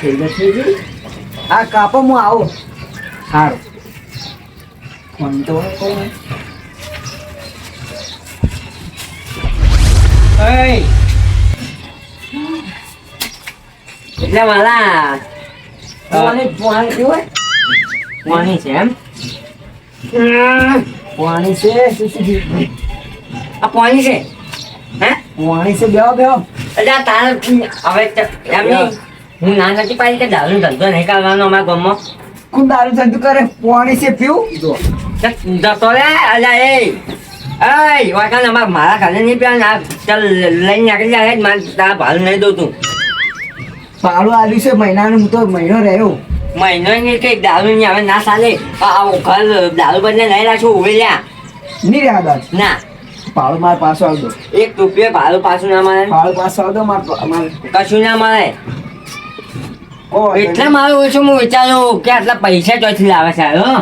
થઈ ગઈ. આ કાપો હું આવું. સારું. ફોન તો કોણ એટલે મારા પાણી પાણી હોય? પાણી છે એમ? પાણી છે? આ પાણી છે? હે? પાણી છે? બેહો બેહો. એટલે આ તારે હવે એમ નહીં. હું ના નથી પાડી કે દારૂ ધંધો નહીં કરવાનો અમારા ગામમાં? કોણ દારૂ ધંધો કરે? પાણી છે પીવું? જતો રે અલ્યા એ. એય વાંકા અમારા મારા ખાલી નહીં પીવા ના ચાલ લઈને નાખી જાય જ મારે તારા ભાડું નહીં દઉં તું. ભાડું આવ્યું છે મહિનાનું હું તો મહિનો રહ્યો. મહિનો નહીં કંઈક દારૂ નહીં હવે ના ચાલે. ઘર દારૂ બદલે નહીં રાખશું ઉભે લ્યા. નહીં રહ્યા દાદ ના. ભાડું મારે પાછો આવ દો. એક રૂપિયા ભાડું પાછું ના મળે. ભાડું પાછું આવી દો મારે કશું ના મળે. એટલે મારું ઓછું હું વિચારું કે આટલા પૈસા ચોથી લાવે છે હો?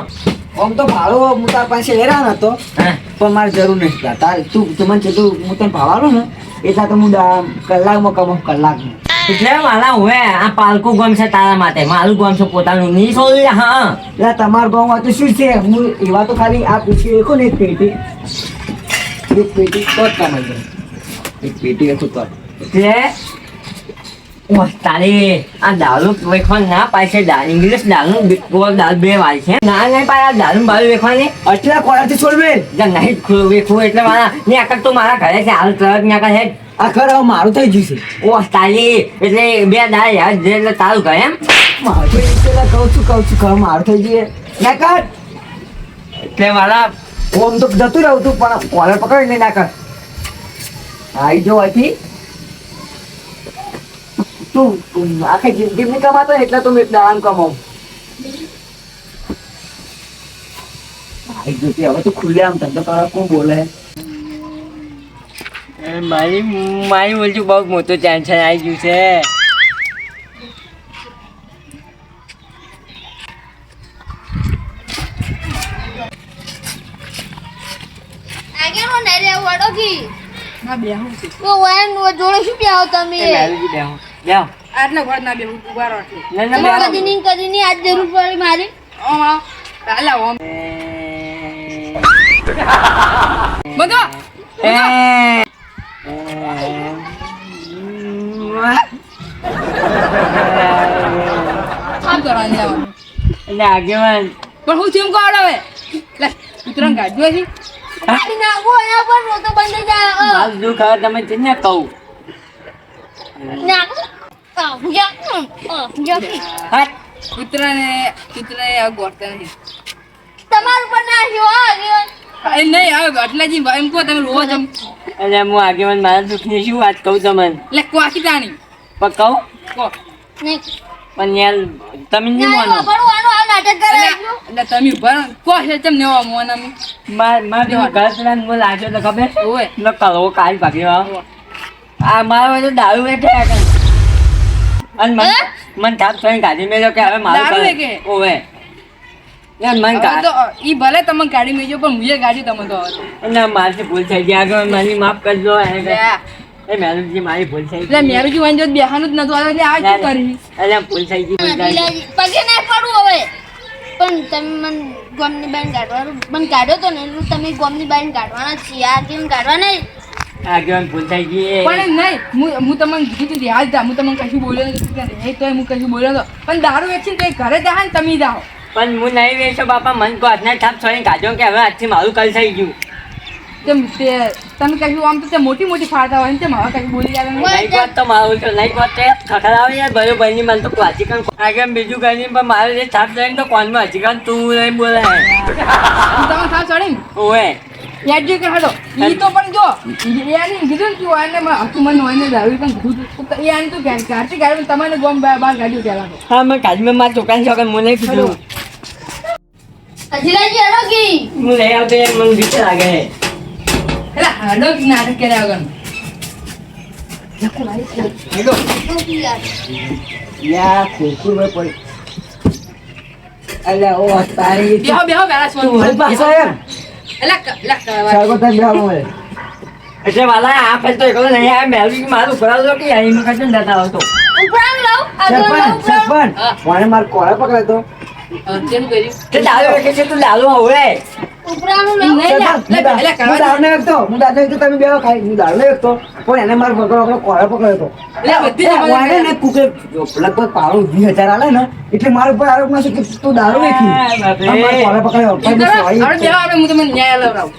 આમ તો ભાડું હું તાર પાસે હેરાન હતો. હા? પણ મારે જરૂર નથી તાર તું તું મને કીધું હું તને ભાવાલો ને એટલા તો હું કલાકમાં કમાઉં કલાકમાં. એટલે મારા હવે આ પાલકું ગમ છે તારા માટે. મારું ગમ છે પોતાનું. નહીં સોલ્યા હા. એટલે તમારું ગામમાં તો શું છે? હું એવા તો ખાલી આ પૂછી દેખો ને એક પેટી. એક પેટી તો જ કમાઈ જાય. એક પેટી દેખો તો. એટલે તારી આ દારૂ વેખવાની ના પાય છે. દા- ઇંગ્લિશ દારૂ બે- ગોળ બે વાર છે. ના ના પાય દારૂ બારૂ વેખવાની. અટલા કોળાથી થી જે નહીં વેખવું એટલે મારા ને આકર તો મારા ઘરે છે. હાલ તરત ને આકર હેડ. આ હવે મારું થઈ ગયું છે. ઓહ તારી એટલે બે દાળ યાદ જે એટલે તારું ઘર એમ. મારું કહું છું કહું છું કહું મારું થઈ ગયું ના કર. એટલે મારા ઓમ તો જતું રહું તું પણ કોલર પકડી નહીં ના કર. આઈ જો હતી તું આખી જિંદગી નહીં કમાતો એટલે તું એક કમાઉં. આઈ જો હવે તો ખુલ્લે આમ ધંધો કરવા કોણ બોલે? મારી મારી બોલજો બહુ મોટો ટેન્શન આવી ગયું છે. તો જોડે શું બેહો તમે બેહો. બેહો. આટલા વાર ના બેહું ઊભા રહો એટલે ના, ના, તમે બેહો. કદી નહીં કદી નહીં આજ જરૂર પડી મારી હાલા ઓમ બધો એ. આમ કરવાની જવાનું એટલે આગેવાન પણ હું થયું કોણ હવે ઉતરણ નાખો પર રોતો બંધ જાય દુઃખ તમે કહું? નાખો ગોઠતા નથી. તમારું પણ. નહીં હવે અટલાજી એમ કહો તમે રોજ એમ એટલે હું આગેવાન મારા દુઃખની શું વાત કહું તમને? લે કોકી તાણી. પણ કહું? કહો નહીં. પણ યાર તમે નહીં માનો. આ નાટક કરે. એટલે એટલે તમે ઊભા રહો. છે તેમ નેવા મોન અમે માર માર પેલું ઘર પેલા તો ખબર? ઓય પેલો કલવો કાઢી ભાગ્યો આ મારો તો દારૂ આગળ અને મન? મન થાપ થઈને કાઢી મેલ્યો કે હવે મારું દારૂ કરે. ઓવે. યાર મન તો ઈ ભલે તમે ગાડી મેજો પણ મુએ ગાડી તમે તો ના મારથી ભૂલ થઈ ગઈ. આગળ મને માફ કરજો એ મેલુજી મારી ભૂલ થઈ એટલે મેરુજી વાંજો બેહાનું જ નતું આવે એટલે આ શું કરી. એટલે ભૂલ થઈ ગઈ ભૂલ થઈ ગઈ. ઢીલાજી, પગે ના પડું હવે. પણ તમે મને ગોમની બાઈને કાઢવાનું મને કાઢ્યો તો ને એટલું તમે ગોમની બાઈને કાઢવાના જ છીએ. આ કેમ કાઢવા નહીં આગળ ભૂલ થઈ ગઈ? પણ નહીં હું હું તમને કીધું યાદ જા હું તમને કશું બોલ્યો નથી એ તોય હું કશું બોલ્યો તો. પણ દારૂ વેચીને તો ઘરે જા ને તમે જાઓ. પણ હું નહીં વેચો બાપા. મન કો હાથના ઠાપ છોડીને કાઢ્યો કે હવે આજથી મારું કલ થઈ ગયું. તેમ તે તમે કશું આમ તો તે મોટી મોટી ફાડતા હોય ને તે કઈ કશું બોલી આવે નહીં વાત તો મારું છે નહીં વાત તે ખખડાવે યાર બરોબરની મને તો વાંચી કણ આગળ બીજું કઈ નહીં પણ મારે જે થાપ જઈને તો કોનમાં વાંચી કણ તું નહીં બોલે. તમે ખાવ ચડી ઓએ યાદ જો કે હાલો ઈ તો પણ જો યાની કીધું ને તું આને મને હોય ને દાવી પણ કીધું આને તો યાની તો ગાડી તમારે ગોમ બહાર બાર ગાડી પહેલા હા મેં કાઢી મેં મારા ચોકાન છોકરા મને કીધું. હેડો કી? હું લઈ આવતો યાર મને બીક લાગે. એટલે હાડો જ નાટક કર્યા વગર મારી કોળા પકડે તો. હા, કેમ કર્યું? તે દારૂ વેચે છે તું લાલુ હવે. લગભગ પાડો વીસ હજાર આલે ને એટલે મારા ઉપર આરોપ નાખે કે તું દારૂ વેચી હા, બાપરે. આ માર કોળા પકડ્યો એ પણ કરો, sorry. આપણે બેહો, આપણે હું તમને ન્યાય લવડાવું.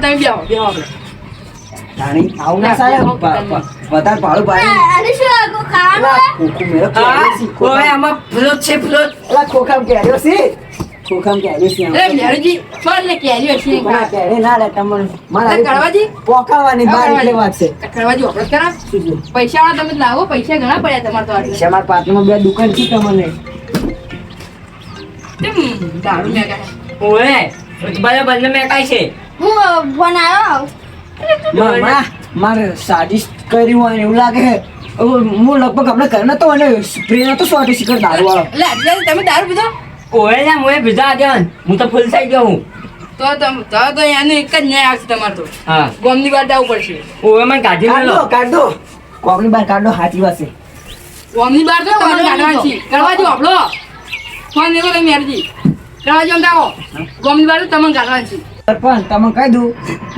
તમે બેહો, બેહો જાણી, આવું ના ચાલે. પ- પ- વધારે ભાડું. આમાં ફ્લોટ છે ફ્લોટ છે. ખોખામ કેરીઓ છે અરે, મેરુજી, પણ લે, કેરીઓ છે, ખોખામ કેરી ના લે તમને. મારે અરે, પોકાવાની બાર એટલે વાત છે. કડવાજી, વાપરત કરા? પૈસા વાળા તમે લાવો પૈસા ઘણા પડ્યા તમારે તો. છે મારા પાટણમાં બે દુકાન છે તમને. કેમ દારૂ મેં ઓએ બધા બંને મેકાય છે. હું ફોન આવ્યો મારા મારે સાડિસ્ટ કર્યું હોય ને એવું લાગે. હું લગભગ આપણે ઘર નતો અને સ્પ્રે નતો સોટી શીખર દારૂ વાળો એટલે તમે દારૂ પીધો? ના મોએ ભીજા આગળ હું તો ફૂલ થઈ ગયો હું. તો તમ તો તો એનું એક જ ન્યાય આવશે તમારે. તો હા. ગોમની બાર જવું પડશે. ઓવે મને કાઢી લો કાઢો ગોમની બાર કાઢો હાથી વાસે ગોમની બાર તો તમારે કાઢવાની છે. કરવાજો આપણો ફોન લેવો તમે મેરજી કરવા જો આવો ગોમની બાર તો તમને કાઢવાની છે. સરપંચ તમે કહી દઉં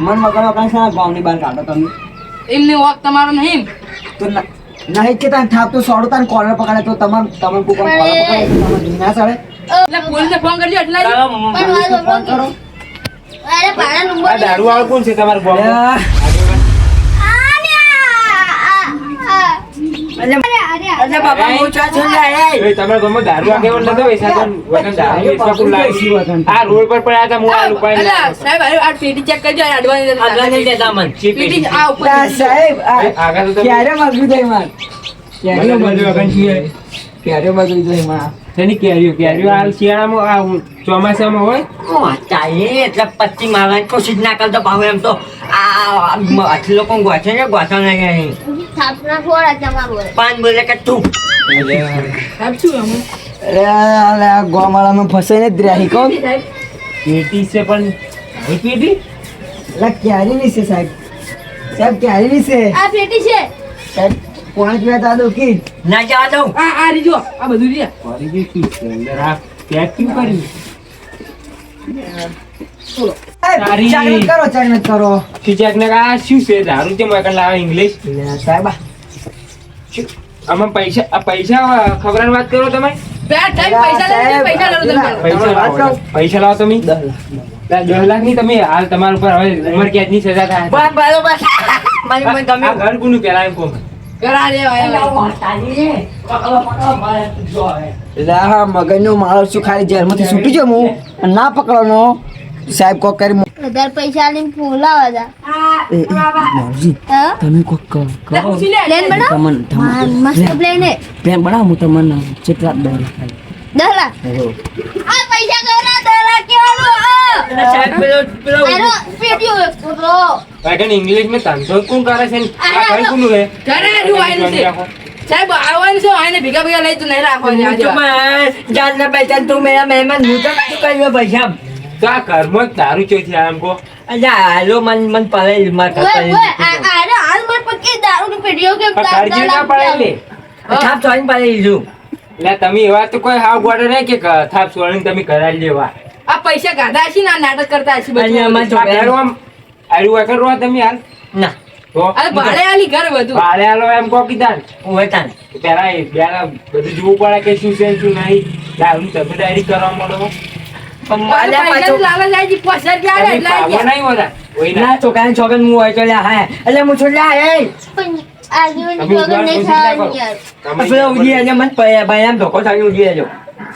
મન મગરો આપણે શાળા ગોમની બહાર કાઢો તમે. એમને વોક તમારો નહીં તો નહીં કે તાન થાપ તો સોડો તાન કોલર પકડે તો તમાર તમે કોઈ કોલર પકડે તો તમે ઘી ના સડે. પોલીસને ફોન કરજો એટલા આ દારૂ વાળો કોણ છે તમારા અરે છું તમારા ગામમાં દારૂ નતો વતન દારૂ વેચવા રોડ પર પડ્યા હતા લુપાઈને અલા, સાહેબ આ પેટી ચેક કરજો આ અડવાની આગળ નહીં દેતા મને. પેટી પેટી? આ ઉપર સાહેબ આગળ તો ક્યારે માર? વગન જાય માર? શેની કેરીઓ? કેરીઓ હાલ શિયાળામાં આ ચોમાસામાં હોય? ઓ, ચાલે એટલે પચ્ચી મારવાની કોશિશ ના કરતો ભાવ એમ તો. આ આટલી લોકો ગોઠે ને ગોઠો નહીં પાન બોલે કે તું. સાહેબ શું આમ? અરે ગોમાળામાં ફસાઈને જ રહ્યા કોણ? સાહેબ? પેટી છે પણ પેટી એટલે ક્યારે છે સાહેબ. સાહેબ ક્યારે છે. આ પેટી છે. સાહેબ પાંચ બે દાદો કી. ના જવા દઉં આ આ રીજો. આ બધું રીજો ફરી ગઈ કી છે અંદર આ પેક કેમ કર્યું? સાહેબ કરો ચાકલેટ કરો. ખીચાક ને આ શું છે? દારૂ કેમ આગળ લાવે ઇંગ્લિશ સાહેબ આમાં પૈસા આ પૈસા ખબર વાત કરો તમે? પૈસા લાવો કહું. પૈસા લાવો તમે? દસ લાખ દસની તમે હાલ તમારા ઉપર હવે ઉંમર કેદની સજા થાય બરોબર. મને મને આ ગમ્યું ઘર ગુનું પેલા એમ કહો મગજનો મારો શું ખાલી જેલમાંથી છૂટી હું અને ના પકડવાનો. સાહેબ કોક કરી મો- પૈસા લઈને ફોલાવા જા. તમે કોક કરો પ્લેન મસ્ત પ્લેન હે. પ્લેન બનાવો હું તમને કેટલા. આ પૈસા લાખ કેવાનું? પેલો પેલો આગળ ઇંગ્લિશમાં ધંધો કોણ કરે છે આ આ કોનું છે? ઘરે આનું આયનું છે. સાહેબ. આવવાનું છે આને ભેગા ભેગા લઈ તો નહીં રાખવાની આજે તું પૈસા તું મેરા મહેમાન હું તો શું કર્યું પૈસા તો આ ઘરમાં જ દારૂ આમ કહો. અલ્યા હાલો મન મન પડે માર હાલ કાળજી ના પડે લે છાપ ચોઈને પડે લીધું એટલે તમે એવા તો કોઈ હાવ ગોડે નહીં કે થાપ સોળીને તમે કરાવી લેવા. આ પૈસા ગાધા છે ને આ નાટક કરતા અમાર બધું આ ઘર આમ આયરું વાકર રો તમે હાલ? ના. તો? અરે ભાડે આલી ઘર બધું. ભાડે આલો એમ કો કીધા ને. હું તાન પેલા એ પેલા બધું જોવું પડે કે શું છે શું નહીં. દારૂ કરવા મળો તમે કોઈ ના. ના છોકરા છોકરા હું હોય તો એટલે હું છું લ્યા એ પણ તમે વગર નહીં ઉધાર ખાવાનું ઓછી યાર. તમે પેલો ઉડી આજે મને ભાઈ આમ ધોકો થાકી ઉડી આજો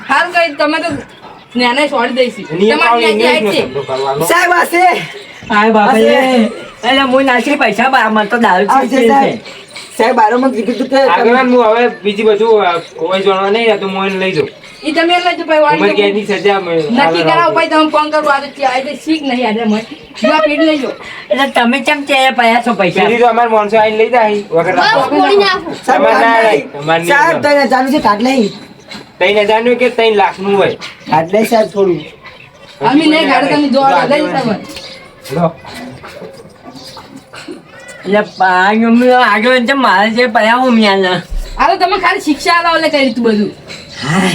હાલ કઈ તમે તો જ્ઞાને છોડી દઈશી. તમારી ઇંગ્લિશમાં છે. સાહેબ આ છે બાપા રે. એટલે હું નાસી પૈસા બા મને તો દારૂ છે. સાહેબ. બારો મત કીધું તું કે આગળ હું હવે બીજી બધું કોઈ જાણવા નહીં તો મોઈન લઈ જાઉં. ઈ તમે લઈ જો ભાઈ વાળી વાળી કેદની સજા મેં નક્કી કરાવ ભાઈ તમે ફોન કરો આજે તો ચા- શીખ નહીં આજે મને જો આ લઈ જો એટલે તમે કેમ કે પૈસા છો પૈસા? પીડી તો અમાર માણસો આઈ લઈ જાય વગર રાખો. સાહેબ તમારે ના સાહેબ છે કાટ લઈ. ત્રણ હજારનું કે ત્રણ લાખનું હોય. આટલે લઈ સાહેબ થોડું. અમે નહીં ગાડો તમે જોવા લઈ સાહેબ લો. એટલે પાણી આગળ છે મારે જે પડ્યા હું મ્યાના. આ તો તમે ખાલી શિક્ષા આલો એટલે કરી દીધું બધું. હા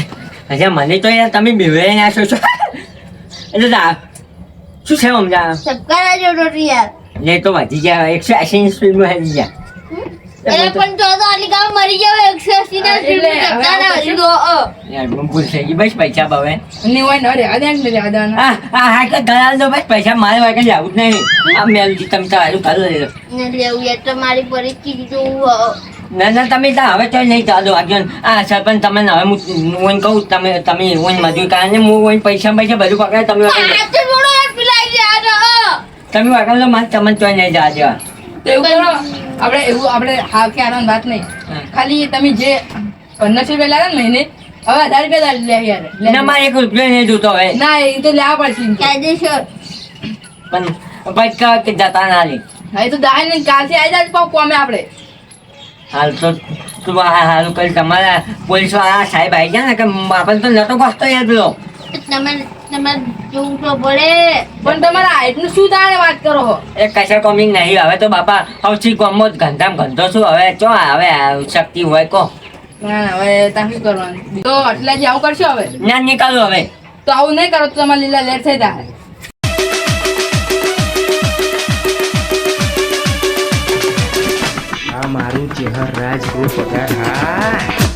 અચ્છા મને તો યાર તમે બેવે નાખો છો. એટલે શું છે સમજા સબકા રાજો યાર લે તો વધી ગયા એકસો એસી સ્પીડમાં હજી ગયા. પણ તો તો ગામ મરી ના ના. યાર ભૂલ થઈ ગઈ. બસ પૈસા હોય ને અરે ને. હા કે દલાલ દો બસ પૈસા મારે વાગે જવું જ નહીં. આ મેલજી તમે તારું કરો લેજો ને લેવું યાર તો મારી પરિસ્થિતિ જોવું ના ના તમે તો હવે તો નહીં ચાલો આગળ આ સરપંચ તમને હવે હું ઓન કહું તમે તમે ઓન મજૂર કારણ હું ઓન પૈસા પૈસા બધું પકડે તમે. તમે વગર મારે તમને તો નહીં જવા દેવા. તો એવું કરો આપણે એવું આપણે હા કે આનંદ વાત નહીં. ખાલી તમે જે પંદરસો રૂપિયા લાગે ને મહિને હવે હજાર રૂપિયા લે યાર ના મારે એક રૂપિયા નહીં જોતો હવે. ના એ તો લેવા પડશે. કાયદેસર. પણ પછી કહો કે જતા ના લે હવે તો દાય ને કાલથી આવી જાય પાછું કોમે આપણે. હાલ તો તું હારું કરી તમારા પોલીસવાળા સાહેબ આવી ગયા ને કે આપણને તો નતો ગોસતો યાર પેલો. તમારે તમારે જોવું તો પડે. પણ તમારા હાઈટનું શું તારે વાત કરો છો એ કશા કોમિંગ નહીં. હવે તો બાપા સૌથી ગમો ગંધામ ગંધો છું હવે ચો હવે શક્તિ હોય કો. ના હવે ત્યાં શું કરવાનું? તો આટલા જે આવું કરશો હવે? ના નીકળું હવે. તો આવું નહીં કરો તો તમારે લીલા લેટ થઈ જાય. મારું ચેહર રાજ ગ્રુપ પગાર. હા